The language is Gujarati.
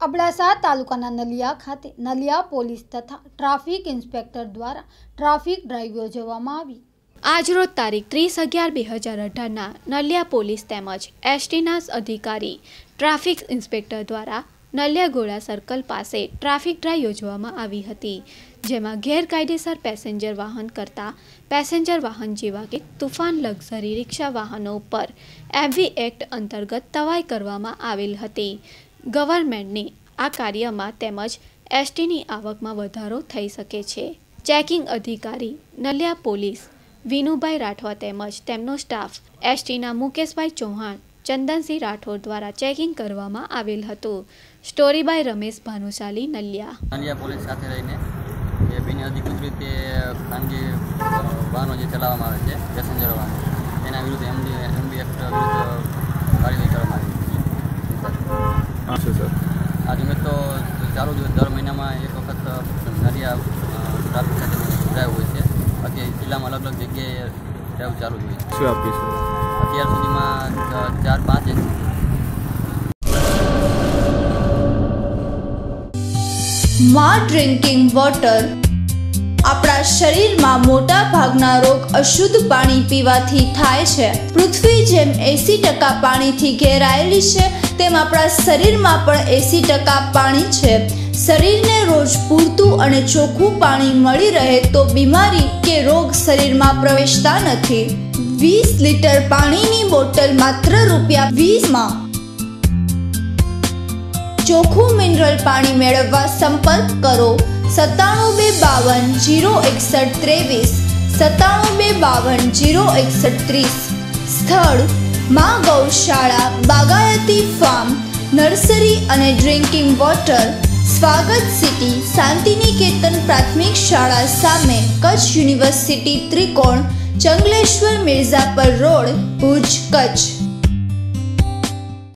અબડાસા તાલુકાના નલિયા ખાતે, નલિયા પોલીસ તથા ટ્રાફિક ઇન્સ્પેક્ટર દ્વારા ટ્રાફિક ડ્રાઈવ યોજવામાં આવી. આજરોજ તારીખ ત્રીસ અગિયાર બે હજાર અઢારના નલિયા પોલીસ તેમજ એસટીના અધિકારી, ટ્રાફિક ઇન્સ્પેક્ટર દ્વારા નલિયા ઘોડા સર્કલ પાસે ટ્રાફિક ડ્રાઈવ યોજવામાં આવી હતી, જેમાં ગેરકાયદેસર પેસેન્જર વાહન કરતા પેસેન્જર વાહન જેવા કે તુફાન લક્ઝરી રિક્ષા વાહનો પર એમવી એક્ટ અંતર્ગત તવાઈ કરવામાં આવેલ હતી. ગવર્મેન્ટની આ કાર્યમાં તેમજ એસટીની આવકમાં વધારો થઈ શકે છે. ચેકિંગ અધિકારી નલિયા પોલીસ, વિનુભાઈ રાઠવા તેમજ તેમનો સ્ટાફ, એસટીના મુકેશભાઈ ચૌહાણ, ચંદનસિંહ રાઠોડ દ્વારા ચેકિંગ કરવામાં આવેલ હતું. Story by Ramesh Bhanushali, Naliya. Naliya police સાથે રહીને એ બિન અધિકૃત રીતે ખાનગી વાહનો જે ચલાવવામાં આવે છે, પેસેન્જર વાહન, એના વિરુદ્ધ એમડી એમબી એક્ટ વિરુદ્ધ કાર્યવાહી કરવામાં આવી હા છે સર આજે મેં તો ચાલુ દિવસ દર મહિનામાં એક વખત નલિયા ટ્રાફિક સાથે હોય છે. બાકી જિલ્લામાં અલગ અલગ જગ્યાએ ડ્રાઈવ ચાલુ હોય છે. શું આપી સર અત્યાર સુધીમાં ચાર પાંચમાં ડ્રિંકિંગ વોટર આપણા શરીરમાં મોટા ભાગના રોગ અશુદ્ધ પાણી પીવાથી થાય છે. પૃથ્વી જેમ એસી ટકા પાણીથી ઘેરાયેલી છે, તેમ આપણા શરીરમાં પણ એસી ટકા પાણી છે. શરીરને રોજ પૂરતું અને ચોખ્ખું પાણી મળી રહે તો બીમારી કે રોગ શરીરમાં પ્રવેશતા નથી. વીસ લીટર પાણીની બોટલ માત્ર રૂપિયા વીસમાં. ચોખ્ખું મિનરલ પાણી મેળવવા સંપર્ક કરો. સત્તાણું બે બાવન જીરો એકસઠ ત્રેવીસ, સત્તાણું બે બાવન જીરો એકસઠ ત્રીસ. સ્થળ, મા ગૌશાળા બાગાયતી ફાર્મ, નર્સરી અને drinking water, Swagat city, Shantiniketan પ્રાથમિક શાળા સામે કચ્છ યુનિવર્સિટી ત્રિકોણ, ચંગલેશ્વર મિર્ઝાપર રોડ, ભુજ, કચ્છ.